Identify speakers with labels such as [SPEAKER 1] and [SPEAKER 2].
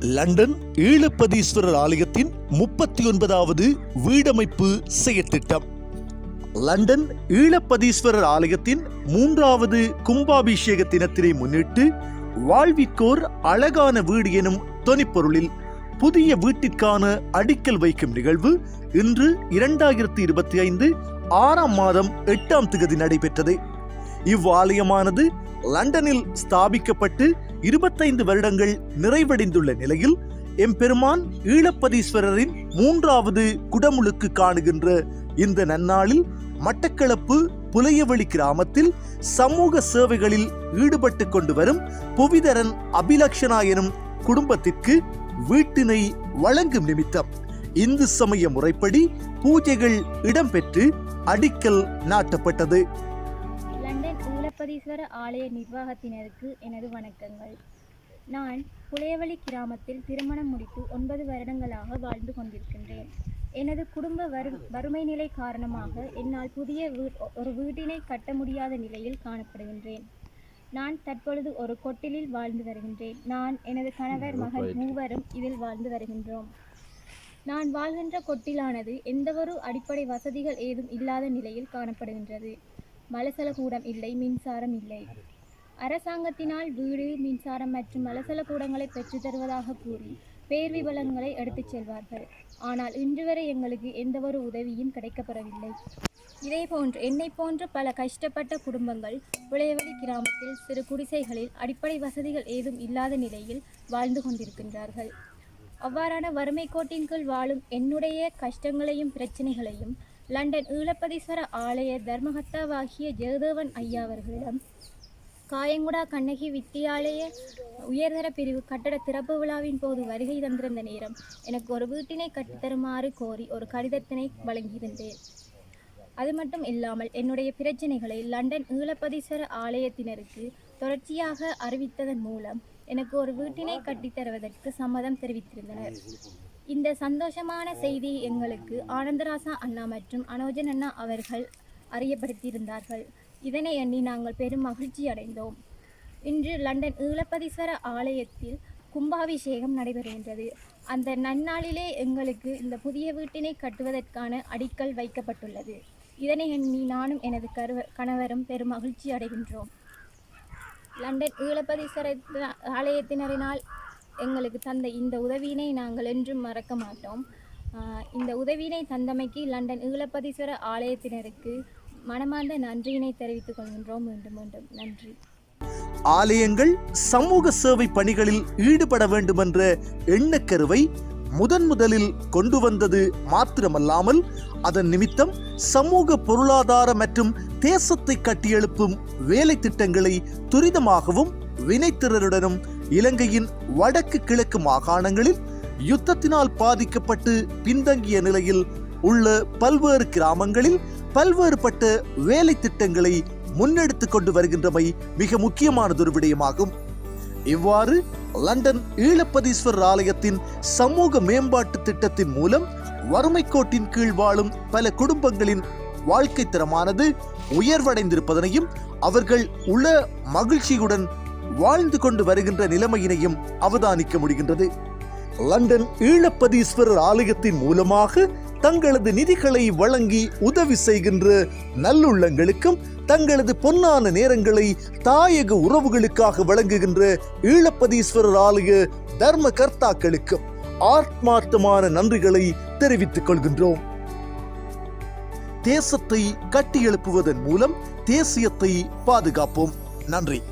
[SPEAKER 1] London ஈழப்பதீஸ்வரர் ஆலயத்தின் முப்பத்தி ஒன்பதாவது வீடமைப்பு செயற்திட்டம். லண்டன் ஈழப்பதீஸ்வரர் ஆலயத்தின் மூன்றாவது கும்பாபிஷேக தினத்தினை முன்னிட்டு வாழ்விக்கோர் அழகான வீடு எனும் தொனிப்பொருளில் புதிய வீட்டிற்கான அடிக்கல் வைக்கும் நிகழ்வு இன்று இரண்டாயிரத்தி இருபத்தி ஐந்து ஆறாம் மாதம் எட்டாம் திகதி நடைபெற்றது. இவ்வாலயமானது லண்டனில் ஸ்தாபிக்கப்பட்டு இருபத்தைந்து வருடங்கள் நிறைவடைந்துள்ள நிலையில் எம்பெருமான் ஈழப்பதீஸ்வரரின் மூன்றாவது குடமுழுக்கு காணுகின்ற இந்த நன்னாளில் மட்டக்களப்பு புலையவெளி கிராமத்தில் சமூக சேவைகளில் ஈடுபட்டு கொண்டு வரும் புவிதரன் அபிலக்ஷனா எனும் குடும்பத்திற்கு வீட்டினை வழங்கும் நிமித்தம் இந்து சமய முறைப்படி பூஜைகள் இடம்பெற்று அடிக்கல் நாட்டப்பட்டது.
[SPEAKER 2] லண்டன் ஈழப்பதீஸ்வர ஆலய நிர்வாகத்தினருக்கு எனது வணக்கங்கள். நான் புலையவழி கிராமத்தில் திருமணம் முடித்து ஒன்பது வருடங்களாக வாழ்ந்து கொண்டிருக்கின்றேன். எனது குடும்ப வறு வறுமை நிலை காரணமாக என்னால் புதிய வீ ஒரு வீட்டினை கட்ட முடியாத நிலையில் காணப்படுகின்றேன். நான் தற்பொழுது ஒரு கொட்டிலில் வாழ்ந்து வருகின்றேன். நான் எனது கணவர் மகன் மூவரும் இதில் வாழ்ந்து வருகின்றோம். நான் வாழ்கின்ற கொட்டிலானது எந்தவொரு அடிப்படை வசதிகள் ஏதும் இல்லாத நிலையில் காணப்படுகின்றது. மலசல கூடம் இல்லை மின்சாரம் இல்லை. அரசாங்கத்தினால் வீடு மின்சாரம் மற்றும் மலசல கூடங்களை பெற்றுத் தருவதாக கூறி பேர் விவரங்களை எடுத்துச் செல்வார்கள். ஆனால் இன்று வரை எங்களுக்கு எந்தவொரு உதவியும் கிடைக்கப்பெறவில்லை. இதே போன்று என்னை போன்ற பல கஷ்டப்பட்ட குடும்பங்கள் விளையவழி கிராமத்தில் சிறு குடிசைகளில் அடிப்படை வசதிகள் ஏதும் இல்லாத நிலையில் வாழ்ந்து கொண்டிருக்கின்றார்கள். அவ்வாறான வறுமை கோட்டின் கீழ் வாழும் என்னுடைய கஷ்டங்களையும் பிரச்சனைகளையும் லண்டன் ஈழப்பதீஸ்வர ஆலய தர்மகர்த்தாவாகிய ஜெயதேவன் ஐயா அவர்களிடம் காயங்குடா கண்ணகி வித்தியாலய உயர்தர பிரிவு கட்டட திறப்பு விழாவின் போது வருகை தந்திருந்த நேரம் எனக்கு ஒரு வீட்டினை கட்டித்தருமாறு கோரி ஒரு கடிதத்தினை வழங்கியிருந்தேன். அது மட்டும் இல்லாமல் என்னுடைய பிரச்சனைகளை லண்டன் ஈழப்பதீஸ்வர ஆலயத்தினருக்கு தொடர்ச்சியாக அறிவித்ததன் மூலம் எனக்கு ஒரு வீட்டினை கட்டித் தருவதற்கு சம்மதம் தெரிவித்திருந்தனர். இந்த சந்தோஷமான செய்தி எங்களுக்கு ஆனந்தராசா அண்ணா மற்றும் அனோஜன் அண்ணா அவர்கள் அறியப்படுத்தியிருந்தார்கள். இதனை எண்ணி நாங்கள் பெரும் மகிழ்ச்சி அடைந்தோம். இன்று லண்டன் ஈழப்பதீஸ்வர ஆலயத்தில் கும்பாபிஷேகம் நடைபெறுகின்றது. அந்த நன்னாளிலே எங்களுக்கு இந்த புதிய வீட்டினை கட்டுவதற்கான அடிக்கல் வைக்கப்பட்டுள்ளது. இதனை எண்ணி நானும் எனது கருவ கணவரும் பெரும் மகிழ்ச்சி அடைகின்றோம். லண்டன் ஈழப்பதீஸ்வர ஆலயத்தினரினால் எங்களுக்கு தந்த இந்த உதவியினை நாங்கள் என்றும் மறக்க மாட்டோம். இந்த உதவியினை தந்தமைக்கு லண்டன் ஈழப்பதீஸ்வர ஆலயத்தினருக்கு மனமார்ந்த நன்றியினை தெரிவித்துக் கொள்கின்றோம். மீண்டும் மீண்டும் நன்றி.
[SPEAKER 1] ஆலயங்கள் சமூக சேவை பணிகளில் ஈடுபட வேண்டுமென்ற எண்ணக்கருவை முதன் முதலில் கொண்டு வந்தது மாத்திரமல்லாமல் அதன் நிமித்தம் சமூக பொருளாதார மற்றும் தேசத்தை கட்டியெழுப்பும் வேலை திட்டங்களை துரிதமாகவும் வினைத்திறருடனும் இலங்கையின் வடக்கு கிழக்கு மாகாணங்களில் யுத்தத்தினால் பாதிக்கப்பட்டு பின்தங்கிய நிலையில் உள்ள பல்வேறு கிராமங்களில் பல்வேறுபட்ட வேலை திட்டங்களை முன்னெடுத்து கொண்டு வருகின்றமை மிக முக்கியமானதொரு விடயமாகும். இவ்வாறு லண்டன் ஈழப்பதீஸ்வரர் ஆலயத்தின் சமூக மேம்பாட்டு திட்டத்தின் மூலம் வறுமை கோட்டின் கீழ் வாழும் பல குடும்பங்களின் வாழ்க்கை தரமானது உயர்வடைந்திருப்பதனையும் அவர்கள் உள மகிழ்ச்சியுடன் வாழ்ந்து கொண்டு வருகின்ற நிலைமையினையும் அவதானிக்க முடிகின்றது. லண்டன் ஈழப்பதீஸ்வரர் ஆலயத்தின் மூலமாக தங்களது நிதிகளை வழங்கி உதவி செய்கின்ற நல்லுள்ளங்களுக்கும் தங்களது பொன்னான நேரங்களை தாயக உறவுகளுக்காக வழங்குகின்ற ஈழப்பதீஸ்வரர் ஆலய தர்ம கர்த்தாக்களுக்கும் ஆத்மார்த்தமான நன்றிகளை தெரிவித்துக் கொள்கின்றோம். தேசத்தை கட்டியெழுப்புவதன் மூலம் தேசியத்தை பாதுகாப்போம். நன்றி.